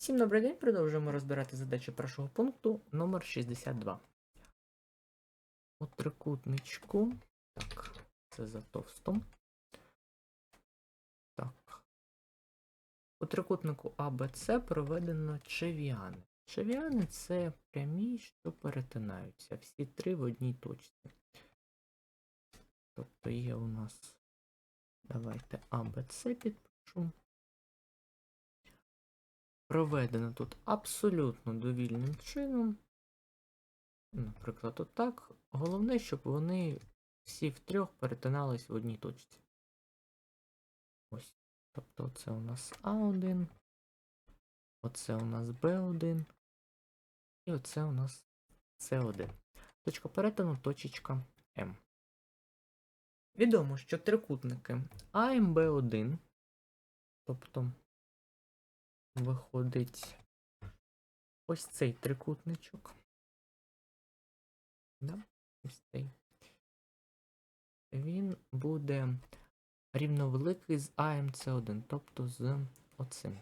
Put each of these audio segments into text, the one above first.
Всім добрий день, продовжуємо розбирати задачі першого пункту номер 62. У трикутничку. Так, це за товстом. Так. У трикутнику АБЦ проведено чевіани. Чевіани це прямі, що перетинаються. Всі три в одній точці. Тобто є у нас. Давайте АБЦ підпишу. Проведено тут абсолютно довільним чином. Наприклад, отак. Головне, щоб вони всі втрьох перетинались в одній точці. Ось. Тобто це у нас А1, оце у нас Б1, і оце у нас С1. Точка перетину точечка М. Відомо, що трикутники АМБ1, тобто виходить ось цей трикутничок. Да? Ось цей. Він буде рівновеликий з АМЦ1, тобто з оцим.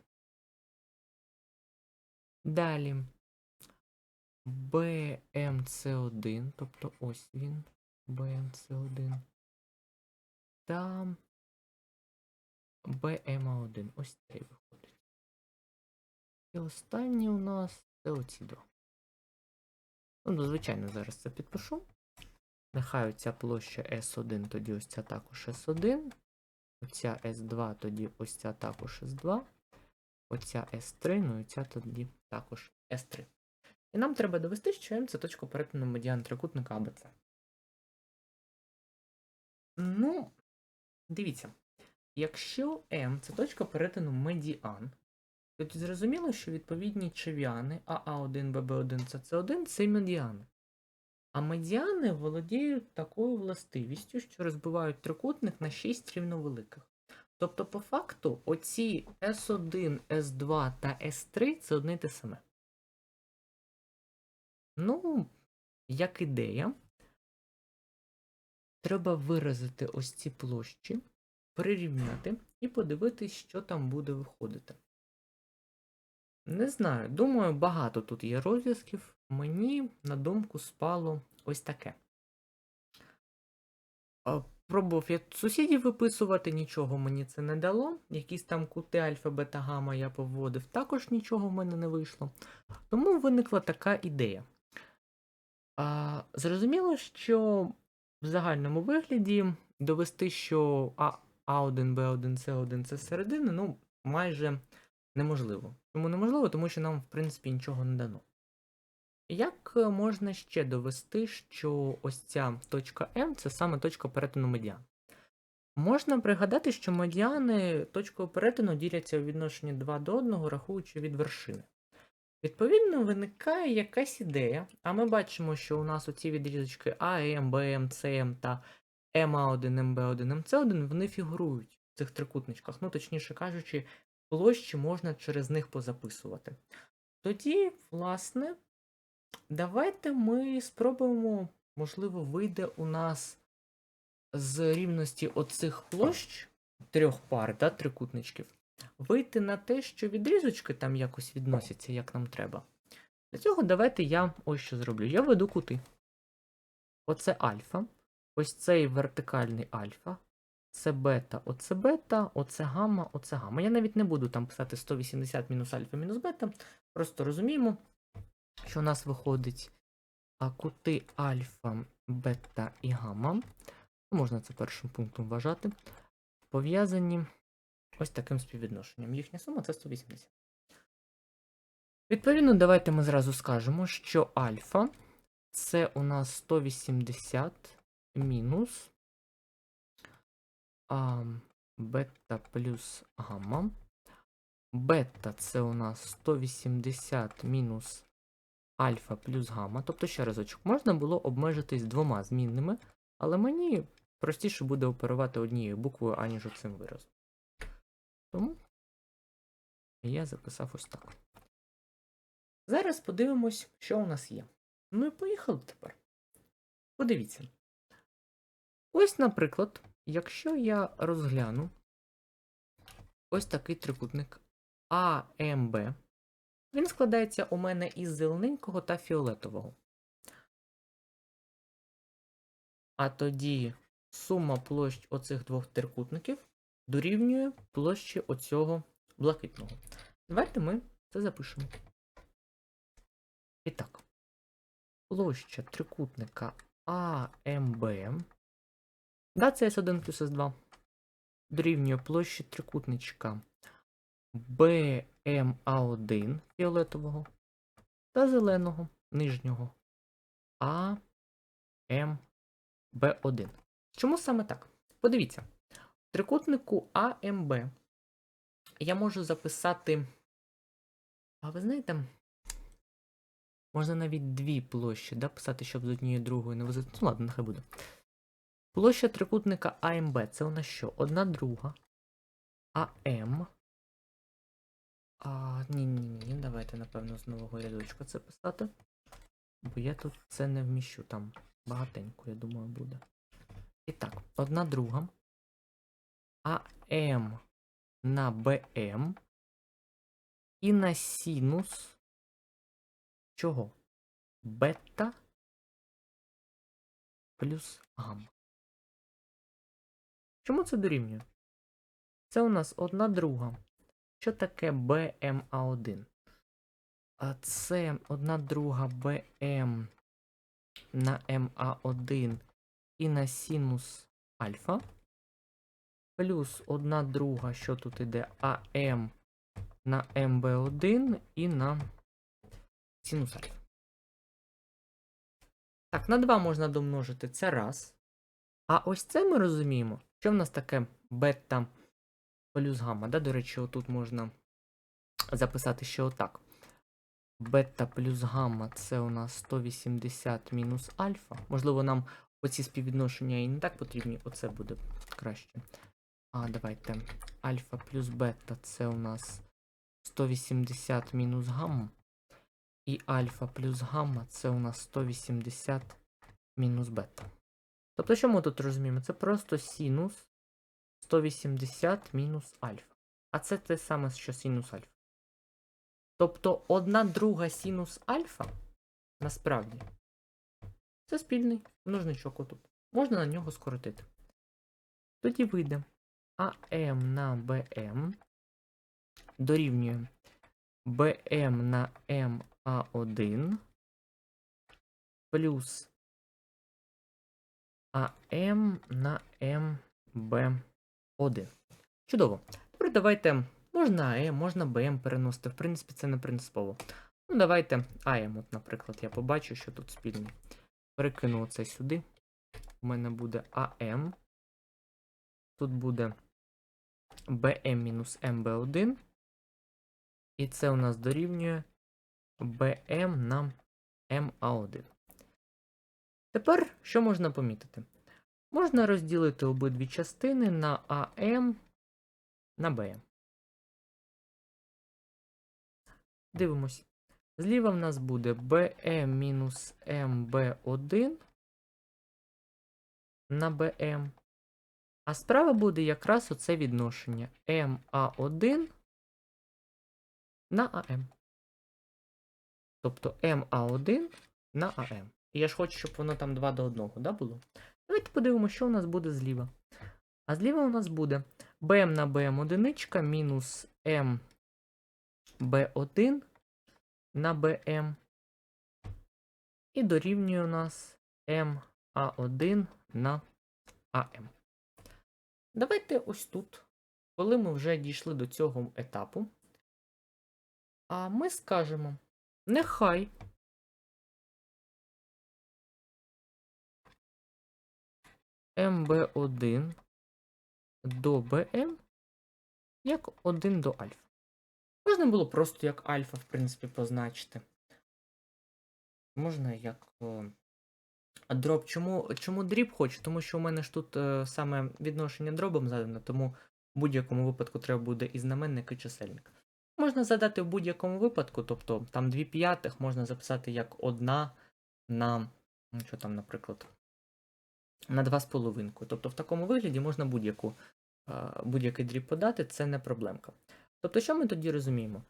Далі BMC1, тобто ось він, BMC1. Та BMA1, ось цей виходить. І останнє у нас це оці два. Ну, звичайно, зараз це підпишу. Нехай оця площа S1, тоді ось ця також S1. Оця S2, тоді ось ця також S2. Оця S3, ну і ця тоді також S3. І нам треба довести, що M це точка перетину медіан трикутника АБЦ. Ну, дивіться. Якщо М це точка перетину медіан, то зрозуміло, що відповідні чевіани АА1, ББ1, СЦ1 це медіани. А медіани володіють такою властивістю, що розбивають трикутник на 6 рівновеликих. Тобто, по факту, оці S1, S2 та S3 це одне й те саме. Ну, як ідея, треба виразити ось ці площі, прирівняти і подивитись, що там буде виходити. Не знаю, думаю, багато тут є розв'язків. Мені на думку спало ось таке. Пробував я сусідів виписувати, нічого мені це не дало. Якісь там кути альфа, бета, гамма я повводив, також нічого в мене не вийшло. Тому виникла така ідея. А, Зрозуміло, що в загальному вигляді довести, що А, А1, Б1, С1 це середини, ну, майже неможливо. Чому неможливо? Тому що нам, в принципі, нічого не дано. Як е, можна ще довести, що ось ця точка М це саме точка перетину медіан? Можна пригадати, що медіани точкою перетину діляться у відношенні 2 до 1, рахуючи від вершини. Відповідно, виникає якась ідея, а ми бачимо, що у нас оці відрізочки АМ, БМ, СМ та МА1, МБ1, МЦ1 вони фігурують в цих трикутничках. Ну, точніше кажучи, площі можна через них позаписувати. Тоді, власне, давайте ми спробуємо, можливо, вийде у нас з рівності оцих площ трьох пар, да, трикутничків, вийти на те, що відрізочки там якось відносяться, як нам треба. Для цього давайте я ось що зроблю. Я веду кути. Оце альфа. Ось цей вертикальний альфа. Це бета, оце бета, оце гамма, оце гамма. Я навіть не буду там писати 180 мінус альфа мінус бета. Просто розуміємо, що у нас виходить кути альфа, бета і гамма. Можна це першим пунктом вважати. Пов'язані ось таким співвідношенням. Їхня сума це 180. Відповідно, давайте ми зразу скажемо, що альфа це у нас 180 мінус бета плюс гамма. Бета це у нас 180 мінус альфа плюс гамма. Тобто, ще разочок, можна було обмежитись двома змінними, але мені простіше буде оперувати однією буквою, аніж оцим виразом. Тому я записав ось так. Зараз подивимось, що у нас є. Ну і поїхали тепер. Подивіться. Ось, наприклад, якщо я розгляну ось такий трикутник АМБ, Він складається у мене із зелененького та фіолетового. А тоді сума площ оцих двох трикутників дорівнює площі оцього блакитного. Давайте ми це запишемо. І так, площа трикутника АМБ. Да, це S1 плюс S2. Дорівнює площі трикутничка BMA1 фіолетового та зеленого нижнього AMB1. Чому саме так? Подивіться, в трикутнику АМБ я можу записати. А ви знаєте, можна навіть дві площі да, писати, щоб з однією другою не возити. Ну ладно, нехай буде. Площа трикутника АМБ це у нас що? Одна друга. АМ. А, ні, ні, ні, давайте, напевно, з нового рядочка це писати. Бо я тут це не вміщу, там багатенько, я думаю, буде. І так, одна друга. АМ на БМ. І на синус. Чого? Бета плюс гамма. Чому це дорівнює? Це у нас одна друга. Що таке BMA1? А це одна друга BM на MA1 і на синус альфа. Плюс одна друга, що тут іде АМ на МБ1 і на синус альфа. Так, на 2 можна домножити це раз. А ось це ми розуміємо, що в нас таке бета плюс гамма. Да? До речі, отут можна записати ще отак. Бета плюс гамма це у нас 180 мінус альфа. Можливо, нам оці співвідношення і не так потрібні. Оце буде краще. А, давайте. Альфа плюс бета це у нас 180 мінус гамма. І альфа плюс гамма це у нас 180 мінус бета. Тобто, що ми тут розуміємо? Це просто синус 180 мінус альфа. А це те саме, що синус альфа. Тобто одна друга синус альфа насправді це спільний множничок отут. Можна на нього скоротити. Тоді вийде АМ на БМ дорівнює БМ на МА1 плюс АМ на МБ1. Чудово. Тепер давайте. Можна АМ, можна БМ переносити. В принципі, це не принципово. Ну, давайте АМ, от, наприклад, я побачу, що тут спільне. Перекину це сюди. У мене буде АМ. Тут буде BM мінус MB1. І це у нас дорівнює BM на MA1. Тепер що можна помітити? Можна розділити обидві частини на АМ на БМ. Дивимось. Зліва в нас буде BM мінус MB1 на BM. А справа буде якраз оце відношення MA1 на АМ. Тобто MA1 на АМ. Я ж хочу, щоб воно там 2 до 1 да, було. Давайте подивимося, що у нас буде зліва. А зліва у нас буде BM на BM одиничка мінус MB1 на BM. І дорівнює у нас MA1 на АМ. Давайте ось тут, коли ми вже дійшли до цього етапу, а ми скажемо, нехай МБ1 до БМ як 1 до альфа. Можна було просто як альфа, в принципі, позначити. Можна як о, дроб. Чому чому дріб хочу? Тому що у мене ж тут е, саме відношення дробом задано, тому в будь-якому випадку треба буде і знаменник, і чисельник. Можна задати в будь-якому випадку, тобто там 2 п'ятих можна записати як 1 на. ну, Що там, наприклад, на 2,5. Тобто в такому вигляді можна будь-яку, будь-який дріб подати, це не проблемка. Тобто, що ми тоді розуміємо?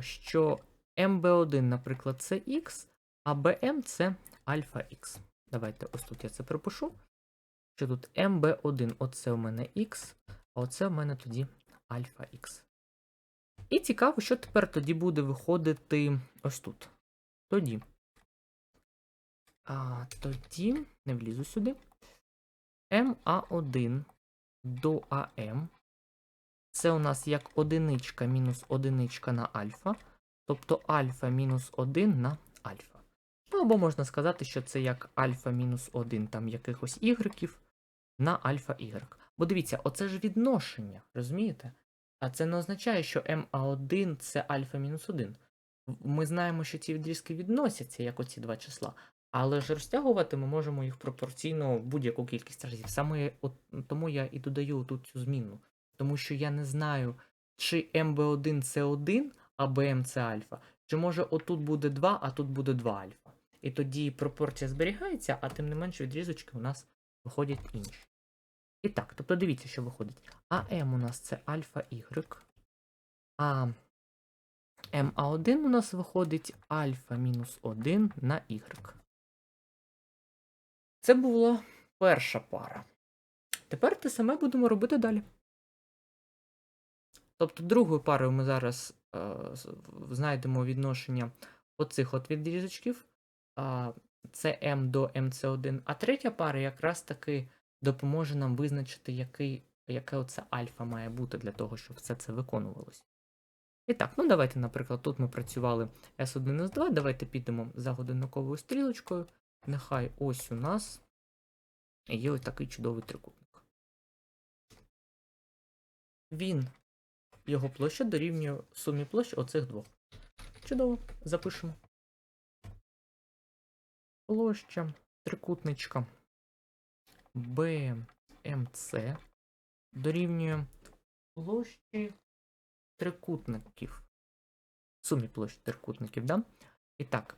Що МБ1, наприклад, це Х, а БМ це альфа Х. Давайте ось тут я це пропишу. Що тут МБ1, оце у мене Х, а оце у мене тоді альфа Х. І цікаво, що тепер тоді буде виходити ось тут. Тоді. А, тоді, не влізу сюди. МА1 до АМ. Це у нас як одиничка мінус одиничка на альфа. Тобто альфа мінус 1 на альфа. Ну, або можна сказати, що це як альфа мінус 1 там якихось ігреків на альфа y. Бо дивіться, оце ж відношення, розумієте? А це не означає, що МА1 це альфа мінус 1. Ми знаємо, що ці відрізки відносяться, як оці два числа. Але ж розтягувати ми можемо їх пропорційно будь-яку кількість разів. Саме от, тому я і додаю тут цю змінну. Тому що я не знаю, чи МБ1 це 1, а БМ це альфа. Чи може отут буде 2, а тут буде 2 альфа. І тоді пропорція зберігається, а тим не менше відрізочки у нас виходять інші. І так, тобто дивіться, що виходить. АМ у нас це альфа Y. А МА1 у нас виходить альфа мінус 1 на Y. Це була перша пара. Тепер те саме будемо робити далі. Тобто, другою парою ми зараз е, знайдемо відношення оцих от відрізочків. Е, М до МЦ1. А третя пара якраз таки допоможе нам визначити, який, яке оце альфа має бути для того, щоб все це виконувалося. І так, ну давайте, наприклад, тут ми працювали S1, S2. Давайте підемо за годинниковою стрілочкою. Нехай ось у нас є ось такий чудовий трикутник. Він, його площа дорівнює сумі площ оцих двох. Чудово, запишемо. Площа трикутничка BMC дорівнює площі трикутників. Сумі площ трикутників, да? І так,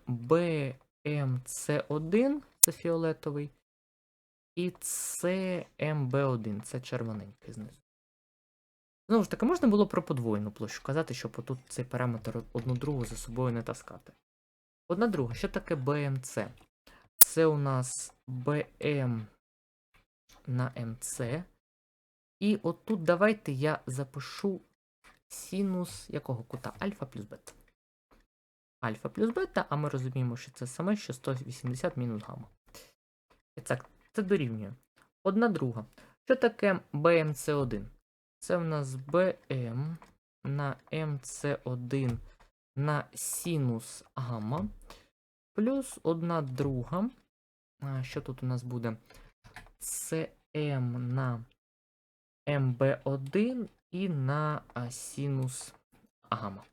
BMC1 це фіолетовий. І CMB1 це червоненький знизу. Знову ж таки, можна було про подвоєну площу казати, щоб отут цей параметр одну другу за собою не таскати. Одна друга, що таке BMC? Це у нас BM на MC. І отут давайте я запишу синус якого кута? Альфа плюс бета. Альфа плюс бета, а ми розуміємо, що це саме що 180 мінус гамма. І так, це дорівнює. Одна друга. Що таке BMC1? Це в нас BM на MC1 на синус гамма. Плюс одна друга. Що тут у нас буде? CM на MB1 і на синус гамма.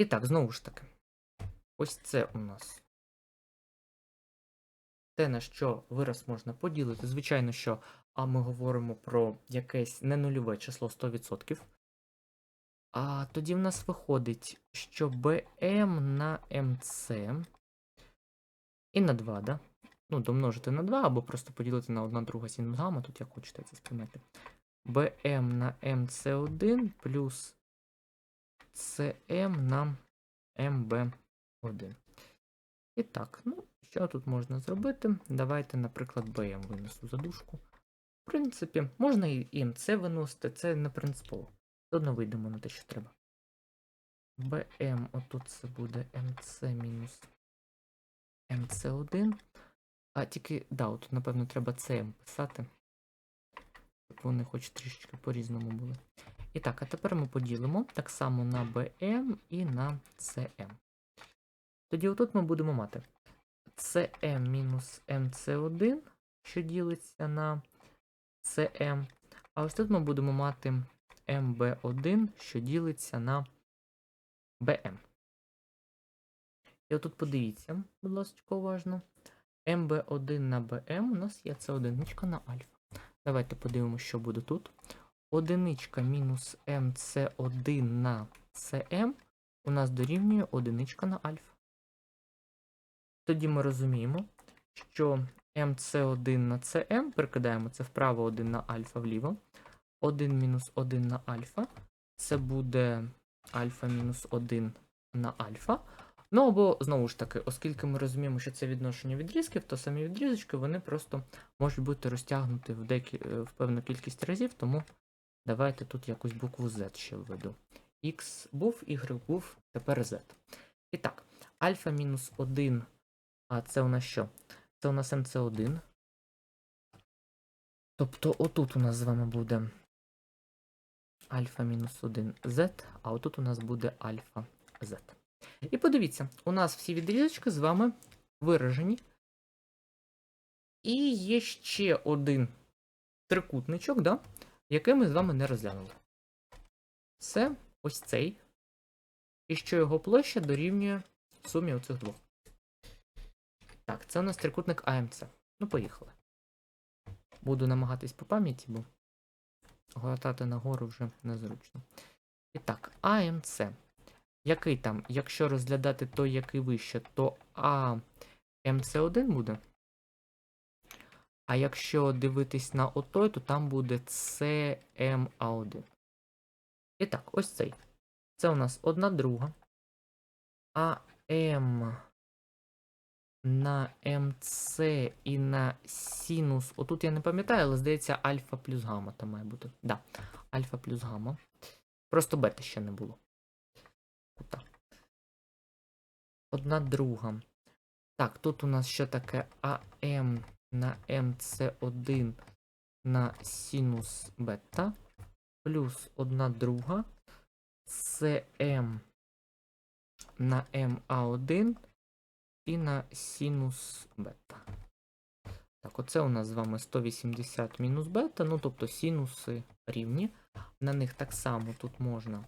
І так, знову ж таки. Ось це у нас те, на що вираз можна поділити. Звичайно, що а ми говоримо про якесь ненульове число 100%. А тоді в нас виходить, що BM на MC і на 2, да? Ну, домножити на 2, або просто поділити на 1 друга синус гамма, тут як хочете це сприймати. BM на MC1 плюс CM на MB1. І так, ну, що тут можна зробити? Давайте, наприклад, BM винесу задушку. В принципі, можна і МЦ виносити, це не принципово. Одно вийдемо на те, що треба. BM, отут це буде МЦ мінус МЦ1. А тільки, да, от, напевно, треба CM писати. Щоб вони хоч трішечки по-різному були. І так, а тепер ми поділимо так само на BM і на CM. Тоді отут ми будемо мати CM мінус MC1, що ділиться на CM. А ось тут ми будемо мати MB1, що ділиться на BM. І отут подивіться, будь ласка, уважно. MB1 на BM у нас є це одиничка на альфа. Давайте подивимося, що буде тут. Одиничка мінус MC1 на CM у нас дорівнює одиничка на альфа. Тоді ми розуміємо, що MC1 на CM, прикидаємо це вправо 1 на альфа вліво. 1 мінус 1 на альфа. Це буде альфа мінус 1 на альфа. Ну або, знову ж таки, оскільки ми розуміємо, що це відношення відрізків, то самі відрізочки вони просто можуть бути розтягнуті в, декі... е, в певну кількість разів, тому давайте тут якусь букву Z ще введу. X був, Y був, тепер Z. І так, альфа мінус 1, а це у нас що? Це у нас МЦ1. Тобто отут у нас з вами буде альфа мінус 1 Z, а отут у нас буде альфа Z. І подивіться, у нас всі відрізочки з вами виражені. І є ще один трикутничок, да, який ми з вами не розглянули. Це ось цей. І що його площа дорівнює сумі оцих двох. Так, це у нас трикутник АМЦ. Ну, поїхали. Буду намагатись по пам'яті, бо гортати нагору вже незручно. І так, АМЦ. Який там, якщо розглядати той, який вище, то АМЦ1 буде. А якщо дивитись на отой, то там буде ЦМА1. І так, ось цей. Це у нас одна друга. А М на МЦ і на синус. Отут я не пам'ятаю, але здається, альфа плюс гамма там має бути. Да, альфа плюс гамма. Просто бета ще не було. Кута. Одна друга. Так, тут у нас що таке АМ на МЦ1 на синус бета. Плюс одна друга. СМ на МА1 і на синус бета. Так, оце у нас з вами 180 мінус бета, ну тобто синуси рівні. На них так само тут можна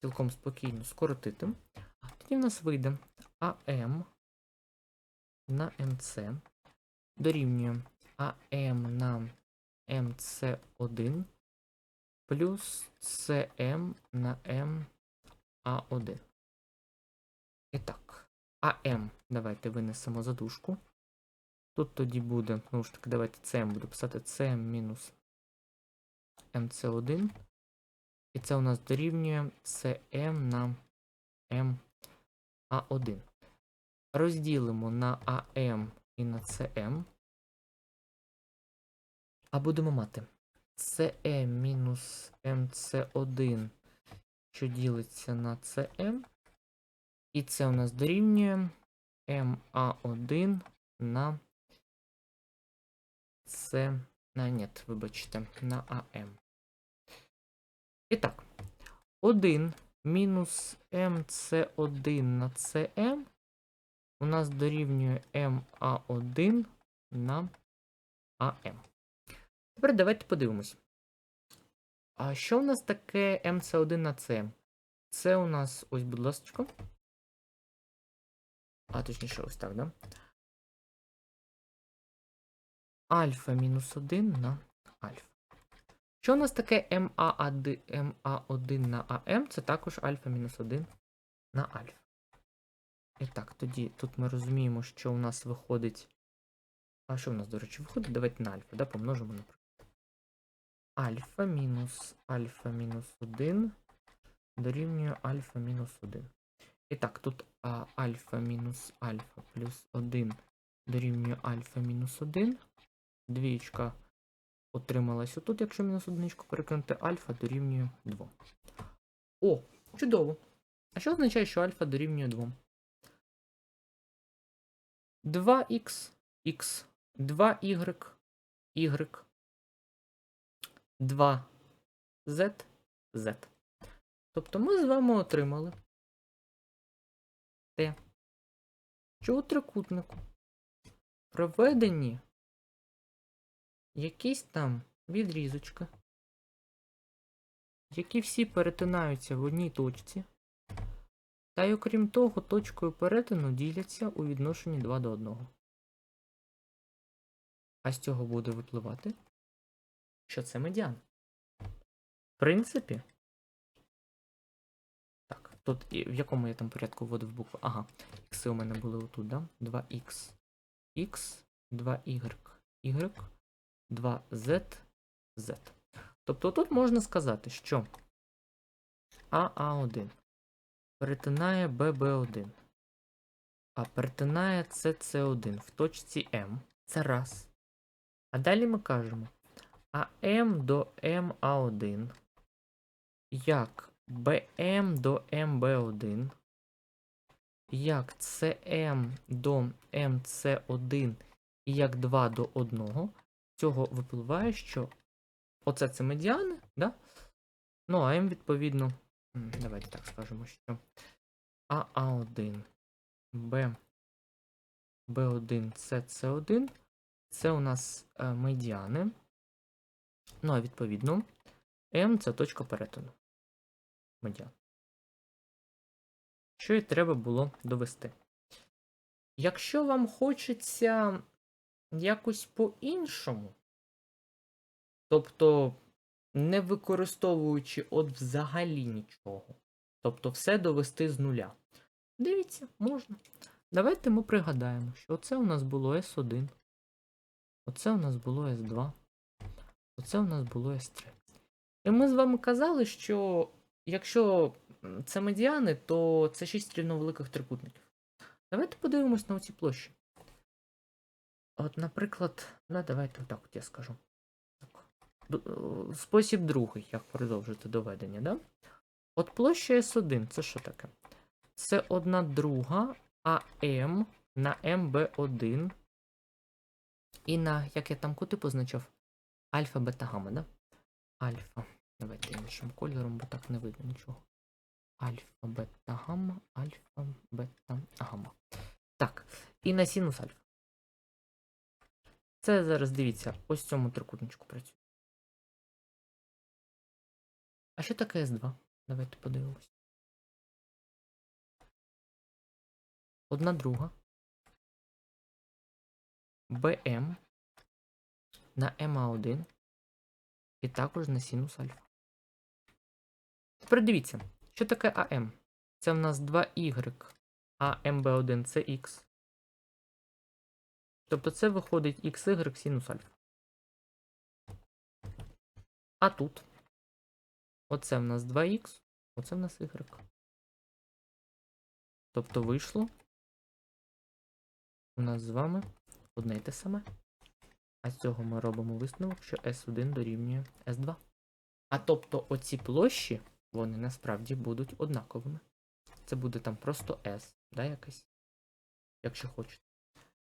цілком спокійно скоротити. Тоді в нас вийде АМ на МЦ дорівнює АМ на МЦ1 плюс СМ на МА1. І так, АМ давайте винесемо за дужку. Тут тоді буде, ну ж таки, давайте СМ буду писати CM мінус МЦ1. І це у нас дорівнює CM на MA1. Розділимо на АМ і на CM. А будемо мати CM мінус MC1, що ділиться на CM. І це у нас дорівнює MA1 на С. На нет, вибачте, на АМ. І так, 1 мінус МЦ1 на СМ у нас дорівнює МА1 на АМ. Тепер давайте подивимось. А що у нас таке МЦ1 на СМ? Це у нас, ось, будь ласка. А, точніше, ось так, да? Альфа мінус 1 на альфа. Що у нас таке МА1, МА1 на АМ? Це також альфа мінус 1 на альфа. І так, тоді тут ми розуміємо, що у нас виходить. А що у нас, до речі, виходить? Давайте на альфа, да, помножимо на Альфа мінус альфа мінус 1 дорівнює альфа мінус 1. І так, тут а, альфа мінус альфа плюс 1 дорівнює альфа мінус 1. Двічка отрималась отут, якщо мінус одиничку перекинути, альфа дорівнює 2. О, чудово! А що означає, що альфа дорівнює 2? 2х, х, 2y, y, 2z, z. Тобто ми з вами отримали те, що у трикутнику проведені якісь там відрізочки, які всі перетинаються в одній точці, та й окрім того, точкою перетину діляться у відношенні 2 до 1. А з цього буде випливати, що це медіан. В принципі, так, тут і в якому я там порядку вводив букви? Ага, ікси у мене були отут, да? 2х, х, 2y, y, 2z, z. Тобто тут можна сказати, що АА1 перетинає ББ1. А перетинає СС1 в точці М. Це раз. А далі ми кажемо АМ до МА1 як БМ до МБ1, як СМ до МС1 і як 2 до 1. Цього випливає, що оце це медіани, да? Ну, а М, відповідно, давайте так скажемо, що АА1, Б, Б1, С, С1 це у нас е, медіани. Ну, а відповідно, М це точка перетину. Медіан. Що і треба було довести. Якщо вам хочеться якось по-іншому, тобто не використовуючи от взагалі нічого, тобто все довести з нуля. Дивіться, можна. Давайте ми пригадаємо, що оце у нас було S1, оце у нас було S2, оце у нас було S3. І ми з вами казали, що якщо це медіани, то це 6 рівновеликих трикутників. Давайте подивимось на оці площі. От, наприклад, ну, давайте отак от я скажу. Е, Спосіб другий, як продовжити доведення, да? От площа S1, це що таке? Це одна друга АМ на МБ1 і на, як я там кути позначав, альфа бета гамма, да? Альфа. Давайте іншим кольором, бо так не видно нічого. Альфа, бета, гамма, альфа, бета, гамма. Так, і на синус альфа. Це зараз дивіться, ось цьому трикутничку працює. А що таке С2? Давайте подивимось. Одна друга. БМ на МА1 і також на синус альфа. Тепер дивіться, що таке АМ? Це в нас 2y, а МБ1 це Х. Тобто це виходить XY синус альфа. А тут. Оце в нас 2х, оце в нас y. Тобто вийшло у нас з вами одне й те саме. А з цього ми робимо висновок, що S1 дорівнює S2. А тобто оці площі, вони насправді будуть однаковими. Це буде там просто S, да, якась, якщо хочете.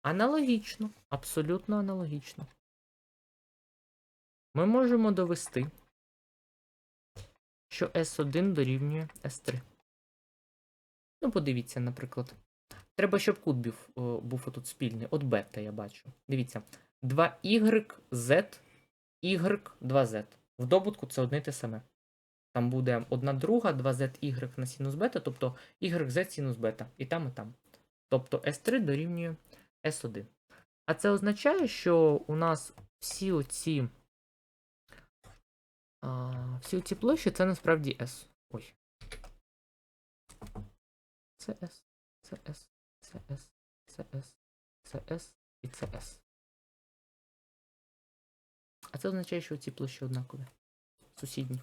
Аналогічно, абсолютно аналогічно. Ми можемо довести, що S1 дорівнює S3. Ну, подивіться, наприклад. Треба, щоб кут був, о, був отут спільний. От бета я бачу. Дивіться. 2y, z, y, 2z. В добутку це одне й те саме. Там буде одна друга, 2z, y на синус бета, тобто y, z синус бета. І там, і там. Тобто S3 дорівнює S1. А це означає, що у нас всі оці, а, всі оці площі це насправді S. Ой. Це S, це S, це S, це S, це S і це S. А це означає, що ці площі однакові. Сусідні.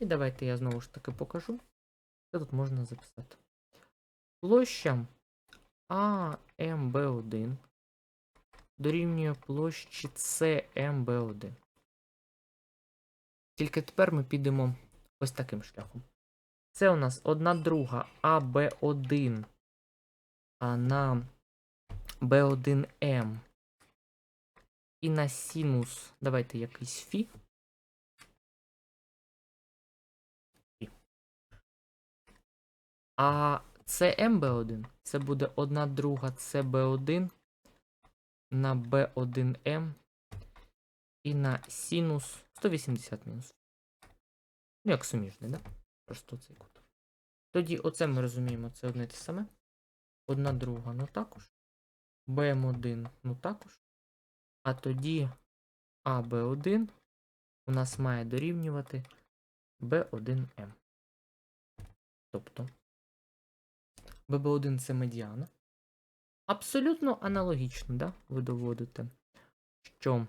І давайте я знову ж таки покажу. Що тут можна записати? Площа АМБ1 дорівнює площі СМБ1. Тільки тепер ми підемо ось таким шляхом. Це у нас одна друга АБ1 а на Б1М і на синус. Давайте якийсь фі. А СМБ1 це буде одна друга СБ1 на Б1М і на синус 180 мінус. Ну, як суміжний, да? Просто цей кут. Тоді оце ми розуміємо, це одне те саме. Одна друга, ну також. БМ1, ну також. А тоді АБ1 у нас має дорівнювати Б1М. Тобто ББ1 це медіана. Абсолютно аналогічно, да? ви доводите, що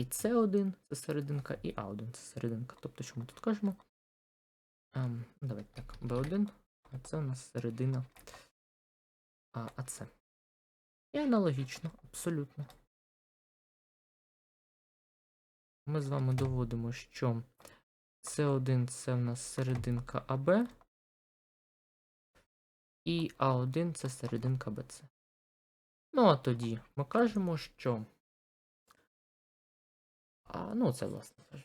і С1 це серединка, і А1 це серединка. Тобто, що ми тут кажемо? Ем, давайте так, B1, а це у нас середина АЦ. І аналогічно, абсолютно. Ми з вами доводимо, що С1 це в нас серединка АБ, і А1 це серединка БЦ. Ну, а тоді ми кажемо, що. А, ну, це власне. це.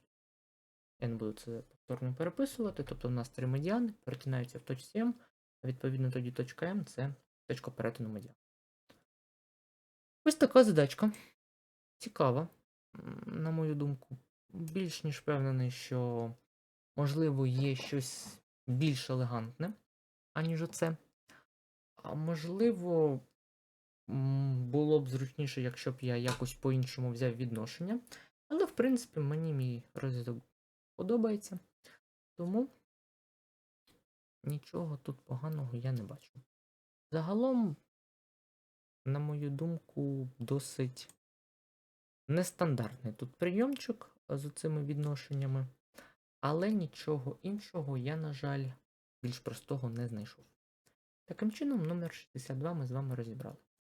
Я не буду це повторно переписувати. Тобто в нас три медіани перетинаються в точці М, а відповідно тоді точка М це точка перетину медіан. Ось така задачка. Цікава, на мою думку. Більш ніж впевнений, що можливо є щось більш елегантне, аніж оце. А можливо, було б зручніше, якщо б я якось по-іншому взяв відношення. Але, в принципі, мені мій розвиток подобається. Тому нічого тут поганого я не бачу. Загалом, на мою думку, досить нестандартний тут прийомчик з цими відношеннями, але нічого іншого я, на жаль, більш простого не знайшов. Таким чином, номер 62 ми з вами розібрали.